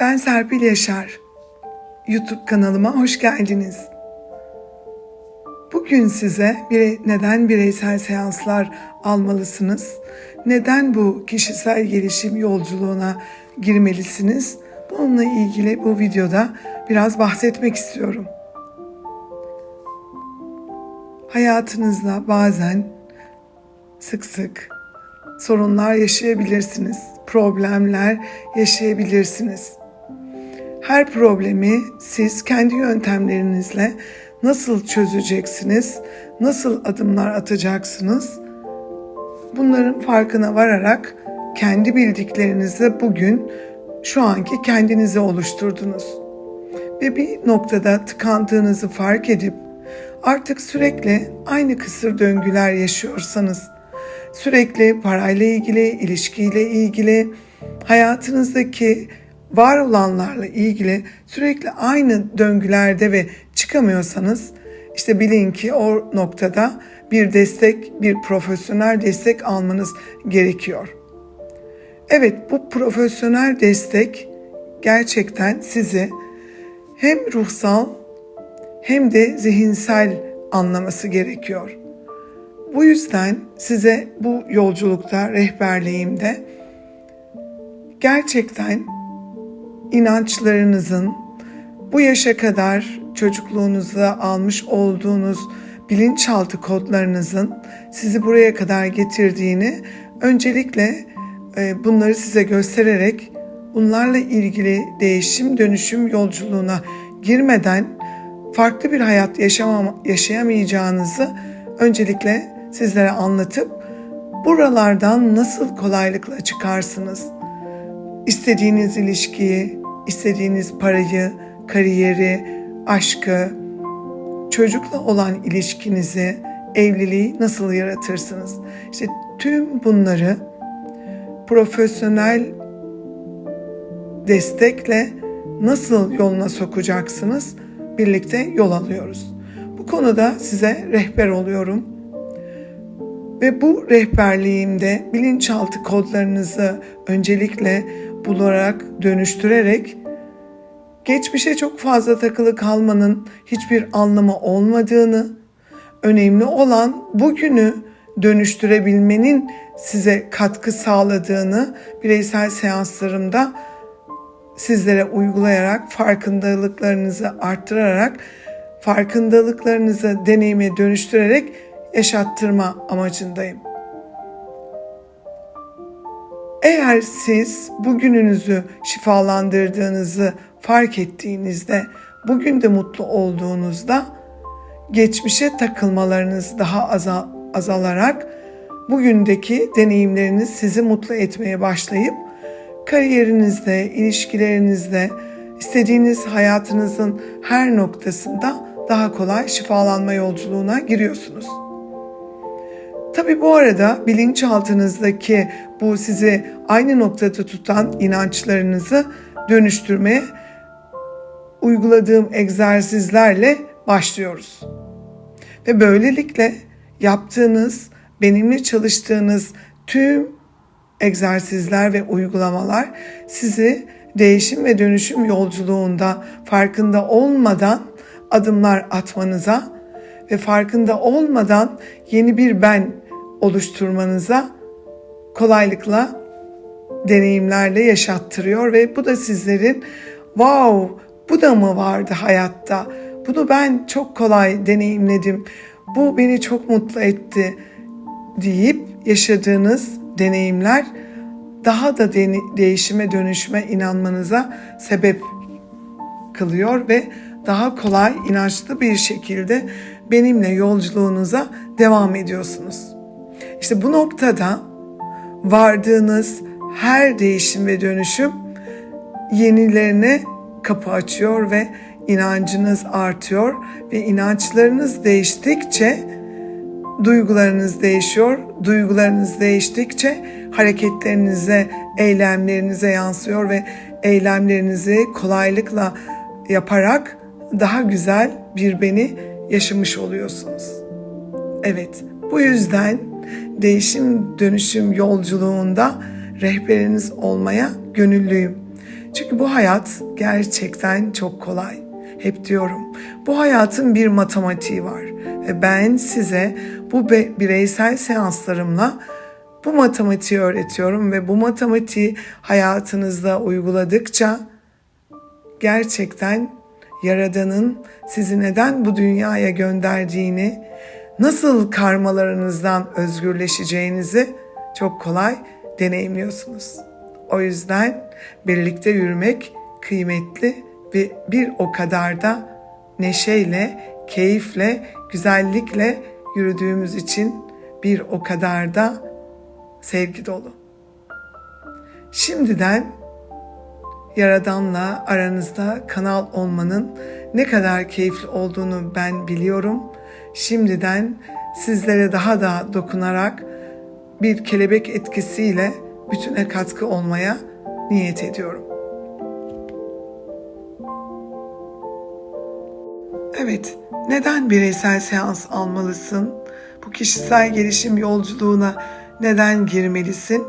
Ben Serpil Yaşar. YouTube kanalıma hoş geldiniz. Bugün size bir, neden bireysel seanslar almalısınız? Neden bu kişisel gelişim yolculuğuna girmelisiniz? Bununla ilgili bu videoda biraz bahsetmek istiyorum. Hayatınızda bazen sık sık sorunlar yaşayabilirsiniz, problemler yaşayabilirsiniz. Her problemi siz kendi yöntemlerinizle nasıl çözeceksiniz, nasıl adımlar atacaksınız? Bunların farkına vararak kendi bildiklerinizle bugün şu anki kendinizi oluşturdunuz. Ve bir noktada tıkandığınızı fark edip artık sürekli aynı kısır döngüler yaşıyorsanız, sürekli parayla ilgili, ilişkiyle ilgili, hayatınızdaki var olanlarla ilgili sürekli aynı döngülerde ve çıkamıyorsanız işte bilin ki o noktada bir destek, bir profesyonel destek almanız gerekiyor. Evet bu profesyonel destek gerçekten sizi hem ruhsal hem de zihinsel anlaması gerekiyor. Bu yüzden size bu yolculukta rehberliğimde gerçekten inançlarınızın bu yaşa kadar çocukluğunuzda almış olduğunuz bilinçaltı kodlarınızın sizi buraya kadar getirdiğini öncelikle e, bunları size göstererek bunlarla ilgili değişim dönüşüm yolculuğuna girmeden farklı bir hayat yaşamam, yaşayamayacağınızı öncelikle sizlere anlatıp buralardan nasıl kolaylıkla çıkarsınız? İstediğiniz ilişkiyi, istediğiniz parayı, kariyeri, aşkı, çocukla olan ilişkinizi, evliliği nasıl yaratırsınız? İşte tüm bunları profesyonel destekle nasıl yoluna sokacaksınız? Birlikte yol alıyoruz. Bu konuda size rehber oluyorum. Ve bu rehberliğimde bilinçaltı kodlarınızı öncelikle bularak, dönüştürerek geçmişe çok fazla takılı kalmanın hiçbir anlamı olmadığını, önemli olan bugünü dönüştürebilmenin size katkı sağladığını bireysel seanslarımda sizlere uygulayarak farkındalıklarınızı arttırarak farkındalıklarınızı deneyime dönüştürerek yaşattırma amacındayım. Eğer siz bugününüzü şifalandırdığınızı fark ettiğinizde, bugün de mutlu olduğunuzda geçmişe takılmalarınız daha azal, azalarak bugündeki deneyimleriniz sizi mutlu etmeye başlayıp kariyerinizde, ilişkilerinizde, istediğiniz hayatınızın her noktasında daha kolay şifalanma yolculuğuna giriyorsunuz. Tabi bu arada bilinçaltınızdaki bu sizi aynı noktada tutan inançlarınızı dönüştürmeye uyguladığım egzersizlerle başlıyoruz. Ve böylelikle yaptığınız, benimle çalıştığınız tüm egzersizler ve uygulamalar sizi değişim ve dönüşüm yolculuğunda farkında olmadan adımlar atmanıza ve farkında olmadan yeni bir ben oluşturmanıza kolaylıkla deneyimlerle yaşattırıyor ve bu da sizlerin wow bu da mı vardı hayatta? Bunu ben çok kolay deneyimledim. Bu beni çok mutlu etti deyip yaşadığınız deneyimler daha da de- değişime dönüşme inanmanıza sebep kılıyor ve daha kolay inançlı bir şekilde benimle yolculuğunuza devam ediyorsunuz. İşte bu noktada vardığınız her değişim ve dönüşüm yenilerine kapı açıyor ve inancınız artıyor ve inançlarınız değiştikçe duygularınız değişiyor. Duygularınız değiştikçe hareketlerinize, eylemlerinize yansıyor ve eylemlerinizi kolaylıkla yaparak daha güzel bir beni yaşamış oluyorsunuz. Evet, bu yüzden değişim dönüşüm yolculuğunda rehberiniz olmaya gönüllüyüm. Çünkü bu hayat gerçekten çok kolay. Hep diyorum. Bu hayatın bir matematiği var ve ben size bu bireysel seanslarımla bu matematiği öğretiyorum ve bu matematiği hayatınızda uyguladıkça gerçekten Yaradan'ın sizi neden bu dünyaya gönderdiğini, nasıl karmalarınızdan özgürleşeceğinizi çok kolay deneyimliyorsunuz. O yüzden birlikte yürümek kıymetli ve bir o kadar da neşeyle, keyifle, güzellikle yürüdüğümüz için bir o kadar da sevgi dolu. Şimdiden Yaradan'la aranızda kanal olmanın ne kadar keyifli olduğunu ben biliyorum. Şimdiden sizlere daha da dokunarak bir kelebek etkisiyle bütüne katkı olmaya niyet ediyorum. Evet, neden bireysel seans almalısın? Bu kişisel gelişim yolculuğuna neden girmelisin?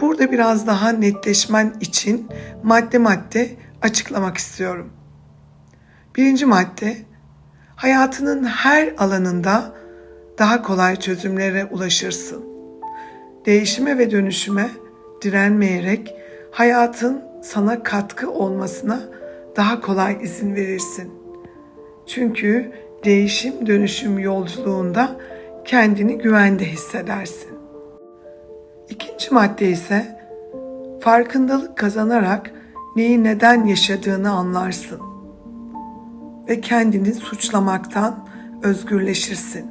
Burada biraz daha netleşmen için madde madde açıklamak istiyorum. Birinci madde, hayatının her alanında daha kolay çözümlere ulaşırsın. Değişime ve dönüşüme direnmeyerek hayatın sana katkı olmasına daha kolay izin verirsin. Çünkü değişim dönüşüm yolculuğunda kendini güvende hissedersin. İkinci madde ise farkındalık kazanarak neyi neden yaşadığını anlarsın ve kendini suçlamaktan özgürleşirsin.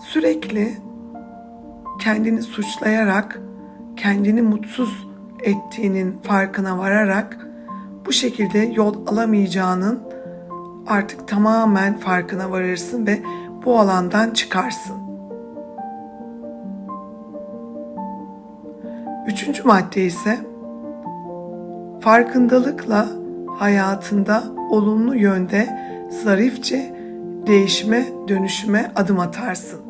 Sürekli kendini suçlayarak kendini mutsuz ettiğinin farkına vararak bu şekilde yol alamayacağının artık tamamen farkına varırsın ve bu alandan çıkarsın. Üçüncü madde ise farkındalıkla hayatında olumlu yönde zarifçe değişime, dönüşüme adım atarsın.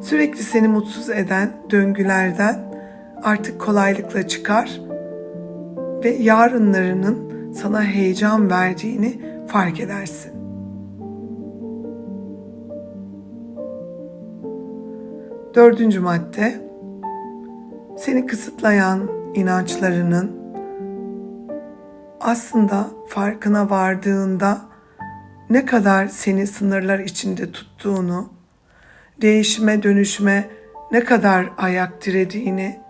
Sürekli seni mutsuz eden döngülerden artık kolaylıkla çıkar ve yarınlarının sana heyecan verdiğini fark edersin. Dördüncü madde, seni kısıtlayan inançlarının aslında farkına vardığında ne kadar seni sınırlar içinde tuttuğunu, değişime dönüşme ne kadar ayak dirediğini,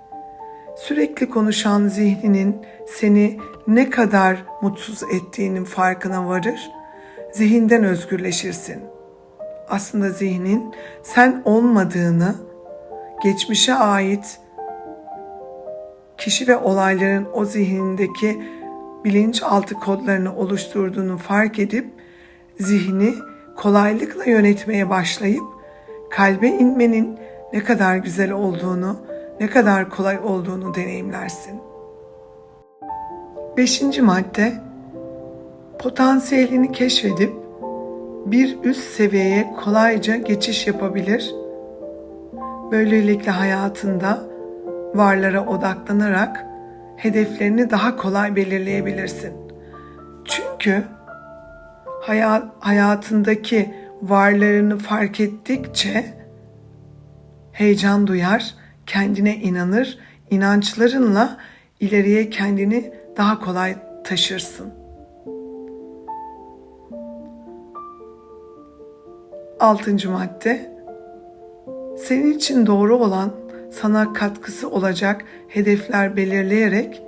sürekli konuşan zihninin seni ne kadar mutsuz ettiğinin farkına varır, zihinden özgürleşirsin. Aslında zihnin sen olmadığını, geçmişe ait kişi ve olayların o zihnindeki bilinçaltı kodlarını oluşturduğunu fark edip zihni kolaylıkla yönetmeye başlayıp kalbe inmenin ne kadar güzel olduğunu, ne kadar kolay olduğunu deneyimlersin. Beşinci madde, potansiyelini keşfedip bir üst seviyeye kolayca geçiş yapabilir. Böylelikle hayatında varlara odaklanarak hedeflerini daha kolay belirleyebilirsin. Çünkü hayat, hayatındaki varlarını fark ettikçe heyecan duyar, kendine inanır, inançlarınla ileriye kendini daha kolay taşırsın. Altıncı madde, senin için doğru olan, sana katkısı olacak hedefler belirleyerek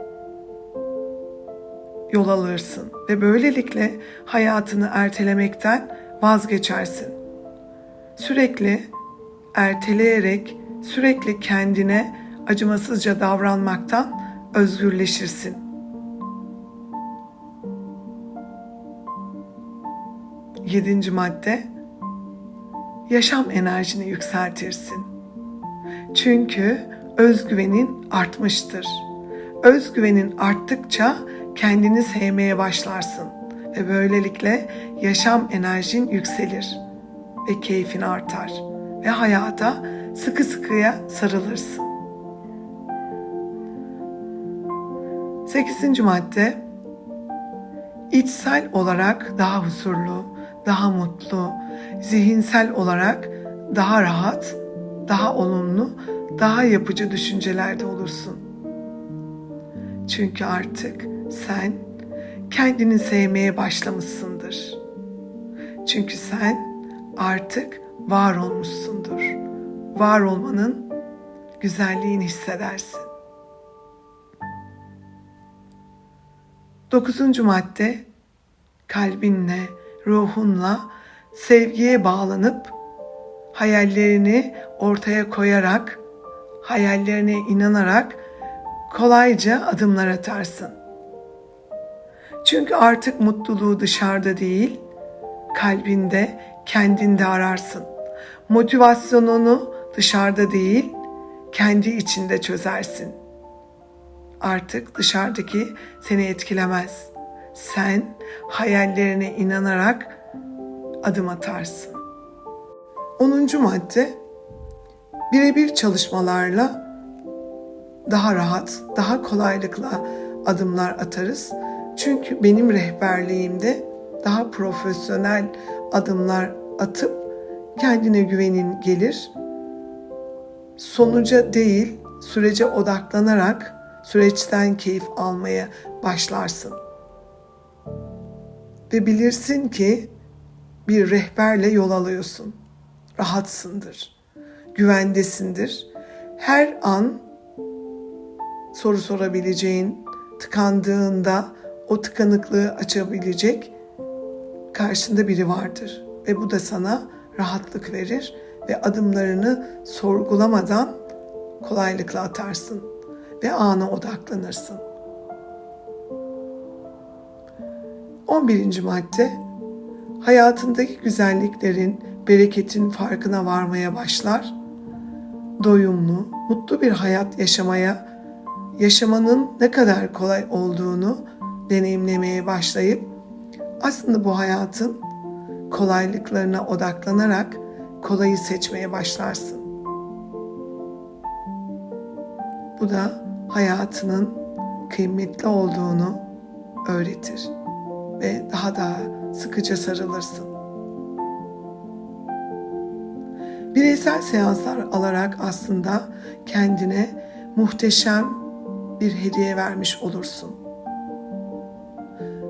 yol alırsın ve böylelikle hayatını ertelemekten vazgeçersin. Sürekli erteleyerek, sürekli kendine acımasızca davranmaktan özgürleşirsin. Yedinci madde, yaşam enerjini yükseltirsin. Çünkü özgüvenin artmıştır. Özgüvenin arttıkça kendini sevmeye başlarsın ve böylelikle yaşam enerjin yükselir ve keyfin artar ve hayata sıkı sıkıya sarılırsın. Sekizinci madde, içsel olarak daha huzurlu, daha mutlu, zihinsel olarak daha rahat, daha olumlu, daha yapıcı düşüncelerde olursun. Çünkü artık sen kendini sevmeye başlamışsındır. Çünkü sen artık var olmuşsundur. Var olmanın güzelliğini hissedersin. Dokuzuncu madde kalbinle, ruhunla sevgiye bağlanıp hayallerini ortaya koyarak, hayallerine inanarak kolayca adımlar atarsın. Çünkü artık mutluluğu dışarıda değil, kalbinde, kendinde ararsın. Motivasyonunu dışarıda değil, kendi içinde çözersin. Artık dışarıdaki seni etkilemez. Sen hayallerine inanarak adım atarsın. 10. madde birebir çalışmalarla daha rahat, daha kolaylıkla adımlar atarız. Çünkü benim rehberliğimde daha profesyonel adımlar atıp kendine güvenin gelir. Sonuca değil, sürece odaklanarak süreçten keyif almaya başlarsın. Ve bilirsin ki bir rehberle yol alıyorsun. Rahatsındır, güvendesindir. Her an soru sorabileceğin, tıkandığında o tıkanıklığı açabilecek karşında biri vardır ve bu da sana rahatlık verir ve adımlarını sorgulamadan kolaylıkla atarsın ve ana odaklanırsın. 11. madde hayatındaki güzelliklerin, bereketin farkına varmaya başlar. Doyumlu, mutlu bir hayat yaşamaya, yaşamanın ne kadar kolay olduğunu deneyimlemeye başlayıp aslında bu hayatın kolaylıklarına odaklanarak kolayı seçmeye başlarsın. Bu da hayatının kıymetli olduğunu öğretir ve daha da sıkıca sarılırsın. Bireysel seanslar alarak aslında kendine muhteşem bir hediye vermiş olursun.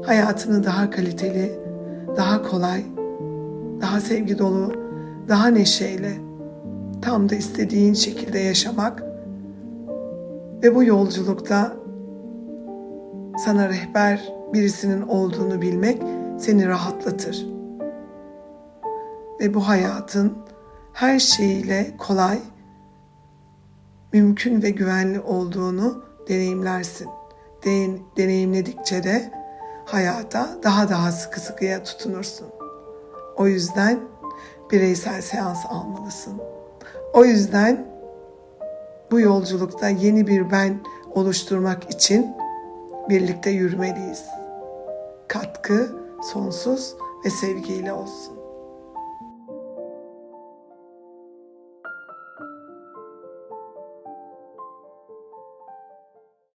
Hayatını daha kaliteli, daha kolay, daha sevgi dolu, daha neşeyle, tam da istediğin şekilde yaşamak ve bu yolculukta sana rehber birisinin olduğunu bilmek seni rahatlatır. Ve bu hayatın her şeyiyle kolay, mümkün ve güvenli olduğunu deneyimlersin. Den, deneyimledikçe de hayata daha daha sıkı sıkıya tutunursun. O yüzden bireysel seans almalısın. O yüzden bu yolculukta yeni bir ben oluşturmak için birlikte yürümeliyiz. Katkı sonsuz ve sevgiyle olsun.